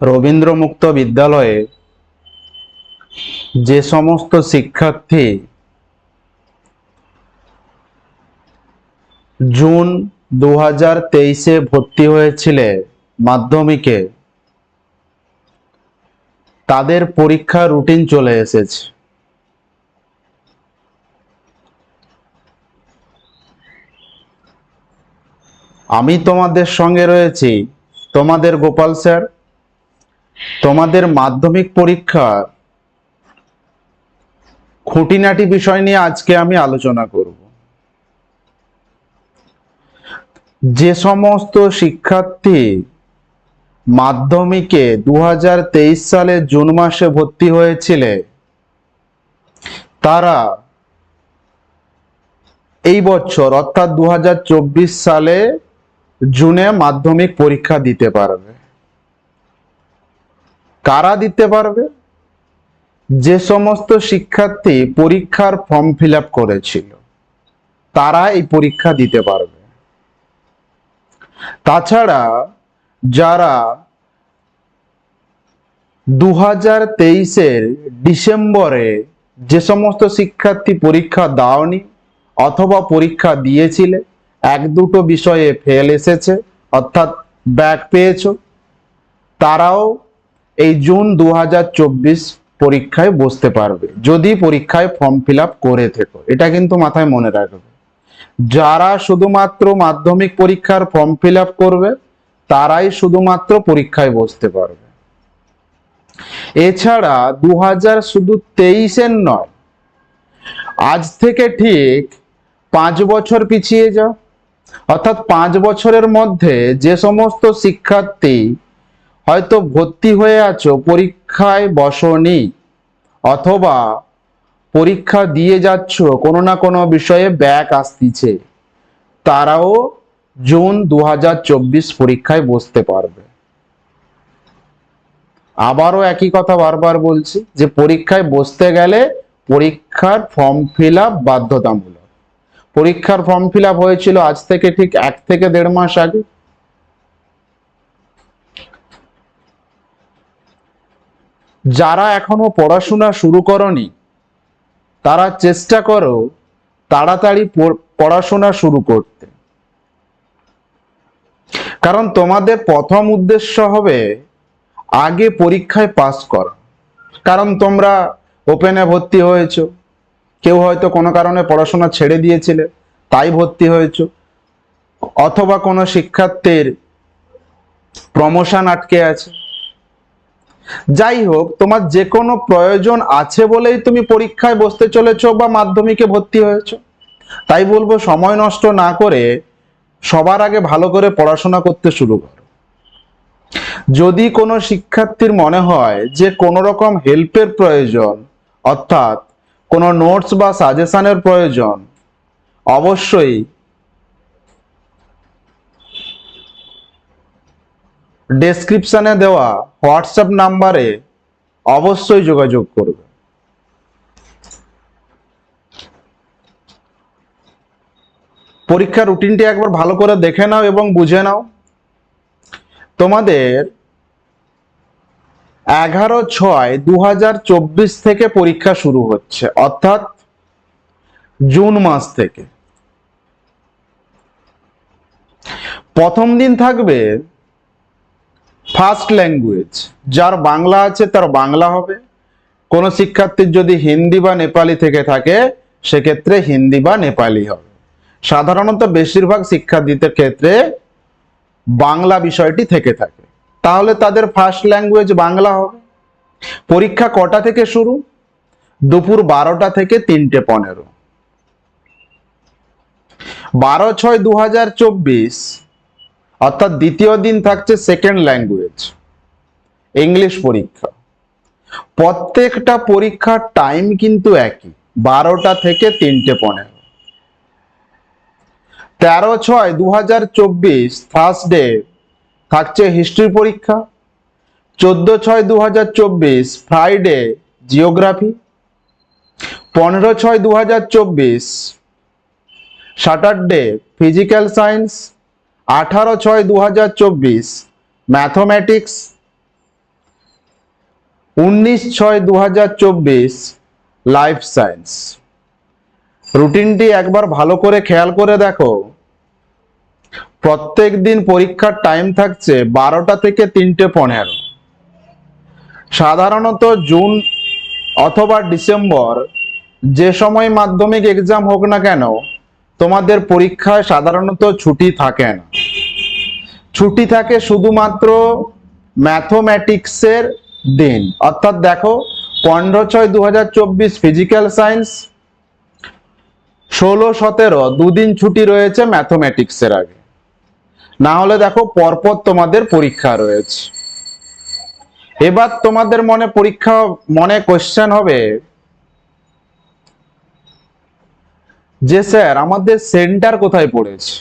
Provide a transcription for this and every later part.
রবীন্দ্র মুক্ত বিদ্যালয়ে যে সমস্ত শিক্ষার্থী জুন দু হাজার তেইশে ভর্তি হয়েছিলে মাধ্যমিকে, তাদের পরীক্ষা রুটিন চলে এসেছে। আমি তোমাদের সঙ্গে রয়েছি, তোমাদের গোপাল স্যার তোমাদের মাধ্যমিক পরীক্ষা খুঁটিনাটি বিষয় নিয়ে আজকে আমি আলোচনা করব। যে সমস্ত শিক্ষার্থী মাধ্যমিকে দু হাজার তেইশ সালে জুন মাসে ভর্তি হয়েছিলে, তারা এই বছর, অর্থাৎ দু হাজার চব্বিশ সালে জুনে মাধ্যমিক পরীক্ষা দিতে পারবে। কারা দিতে পারবে? যে সমস্ত শিক্ষার্থী পরীক্ষার ফর্ম ফিল করেছিল, তারা এই পরীক্ষা দিতে পারবে। তাছাড়া যারা দু হাজার তেইশের ডিসেম্বরে যে সমস্ত শিক্ষার্থী পরীক্ষা দাওনি অথবা পরীক্ষা দিয়েছিলে, এক দুটো বিষয়ে ফেল এসেছে, অর্থাৎ ব্যাক পেয়েছ, তারাও এই জুন দু হাজার চব্বিশ পরীক্ষায় বসতে পারবে। যদি পরীক্ষায় ফর্ম ফিল করে থেকো, এটা কিন্তু মাথায় মনে রাখবে। যারা শুধুমাত্র মাধ্যমিক পরীক্ষার ফর্ম ফিল করবে, তারাই শুধুমাত্র পরীক্ষায় বসতে পারবে। এছাড়া দু হাজার শুধু তেইশের নয়, আজ থেকে ঠিক পাঁচ বছর পিছিয়ে যাও। অর্থাৎ পাঁচ বছরের মধ্যে যে সমস্ত শিক্ষার্থী হয়তো ভর্তি হয়ে আছো, পরীক্ষায় বসনি, অথবা পরীক্ষা দিয়ে যাচ্ছ, কোনো না কোনো বিষয়ে ব্যাক আসতিছে। তারাও জুন দু হাজার চব্বিশ পরীক্ষায় বসতে পারবে। আবারও একই কথা বারবার বলছি, যে পরীক্ষায় বসতে গেলে পরীক্ষার ফর্ম ফিল বাধ্যতামূলক। পরীক্ষার ফর্ম ফিল হয়েছিল আজ থেকে ঠিক এক থেকে দেড় মাস আগে। যারা এখনও পড়াশোনা শুরু করনি, তারা চেষ্টা করো তাড়াতাড়ি পড়- পড়াশোনা শুরু করতে। কারণ তোমাদের প্রথম উদ্দেশ্য হবে আগে পরীক্ষায় পাস করা। কারণ তোমরা ওপেনে ভর্তি হয়েছো, কেউ হয়তো কোনো কারণে পড়াশোনা ছেড়ে দিয়েছিলে, তাই ভর্তি হয়েছো। অথবা কোনো শিক্ষার্থীর প্রমোশন আটকে আছে। যাই হোক, তোমার যে কোনো প্রয়োজন আছে বলেই তুমি পরীক্ষায় বসতে চলেছো বা মাধ্যমিকে ভর্তি হয়েছো। তাই বলব, সময় নষ্ট না করে সবার আগে ভালো করে পড়াশোনা করতে শুরু করো। যদি কোনো শিক্ষার্থীর মনে হয় যে কোনো রকম হেল্পের প্রয়োজন, অর্থাৎ কোনো নোটস বা সাজেশনের প্রয়োজন, অবশ্যই ডেসক্রিপশনে দেওয়া হোয়াটসঅ্যাপ নাম্বারে অবশ্যই যোগাযোগ করবে। পরীক্ষার রুটিনটি একবার ভালো করে দেখে নাও এবং বুঝে নাও। তোমাদের এগারো ছয় দু থেকে পরীক্ষা শুরু হচ্ছে, অর্থাৎ জুন মাস থেকে। প্রথম দিন থাকবে ফার্স্ট ল্যাঙ্গুয়েজ যার বাংলা আছে তার বাংলা হবে। কোনো শিক্ষার্থীর যদি হিন্দি বা নেপালি থেকে থাকে, সেক্ষেত্রে হিন্দি বা নেপালি হবে। সাধারণত বেশিরভাগ শিক্ষার্থীদের ক্ষেত্রে বাংলা বিষয়টি থেকে থাকে। তাহলে তাদের ফার্স্ট ল্যাঙ্গুয়েজ বাংলা হবে। পরীক্ষা কটা থেকে শুরু? দুপুর বারোটা থেকে তিনটে পনেরো। বারো ছয় দু হাজার চব্বিশ অর্থাৎ দ্বিতীয় দিন থাকছে সেকেন্ড ল্যাঙ্গুয়েজ ইংলিশ পরীক্ষা। প্রত্যেকটা পরীক্ষার টাইম কিন্তু একই, বারোটা থেকে তিনটে পনেরো। তেরো ছয় দু হাজার চব্বিশ থার্সডে থাকছে হিস্ট্রি পরীক্ষা, চোদ্দ ছয় দু হাজার চব্বিশ ফ্রাইডে জিওগ্রাফি পনেরো ছয় দু হাজার চব্বিশ স্যাটারডে ফিজিক্যাল সায়েন্স আঠারো ছয় দু হাজার চব্বিশ, ম্যাথমেটিক্স উনিশ ছয় দু হাজার চব্বিশ, লাইফ সায়েন্স। রুটিনটি একবার ভালো করে খেয়াল করে দেখো। প্রত্যেক দিন পরীক্ষার টাইম থাকছে বারোটা থেকে তিনটে পনেরো। সাধারণত জুন অথবা ডিসেম্বর যে সময় মাধ্যমিক এক্সাম হোক না কেন তোমাদের পরীক্ষায় সাধারণত ছুটি থাকে না। ছুটি থাকে শুধুমাত্র ম্যাথমেটিক্সের দিন। অর্থাৎ দেখো, পনেরো ছয় দু ফিজিক্যাল সায়েন্স, ষোলো সতেরো দুদিন ছুটি রয়েছে ম্যাথমেটিক্সের আগে। না হলে দেখো, পরপর তোমাদের পরীক্ষা রয়েছে। এবার তোমাদের মনে পরীক্ষা, মনে কোশ্চেন হবে যে স্যার, আমাদের সেন্টার কোথায় পড়েছে?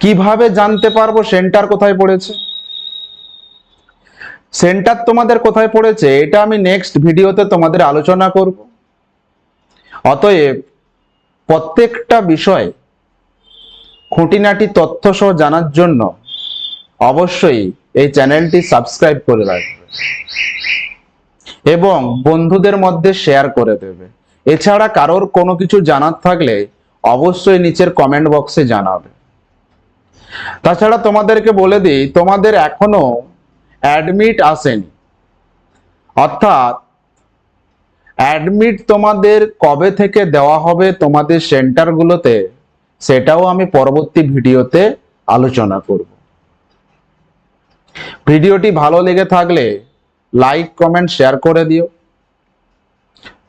কীভাবে জানতে পারব সেন্টার কোথায় পড়েছে? সেন্টার তোমাদের কোথায় পড়েছে? এটা আমি নেক্সট ভিডিওতে তোমাদের আলোচনা করব। অতএব প্রত্যেকটা বিষয় খুঁটিনাটি তথ্য সহ জানার জন্য অবশ্যই এই চ্যানেলটি সাবস্ক্রাইব করে রাখবে এবং বন্ধুদের মধ্যে শেয়ার করে দেবে। এছাড়া কারোর কোনো কিছু জানার থাকলে অবশ্যই নিচের কমেন্ট বক্সে জানাবে। তাছাড়া তোমাদেরকে বলে দিই, তোমাদের এখনও অ্যাডমিট আসেনি। অর্থাৎ অ্যাডমিট তোমাদের কবে থেকে দেওয়া হবে তোমাদের সেন্টারগুলোতে সেটাও আমি পরবর্তী ভিডিওতে আলোচনা করব। ভিডিওটি ভালো লেগে থাকলে লাইক কমেন্ট শেয়ার করে দিও।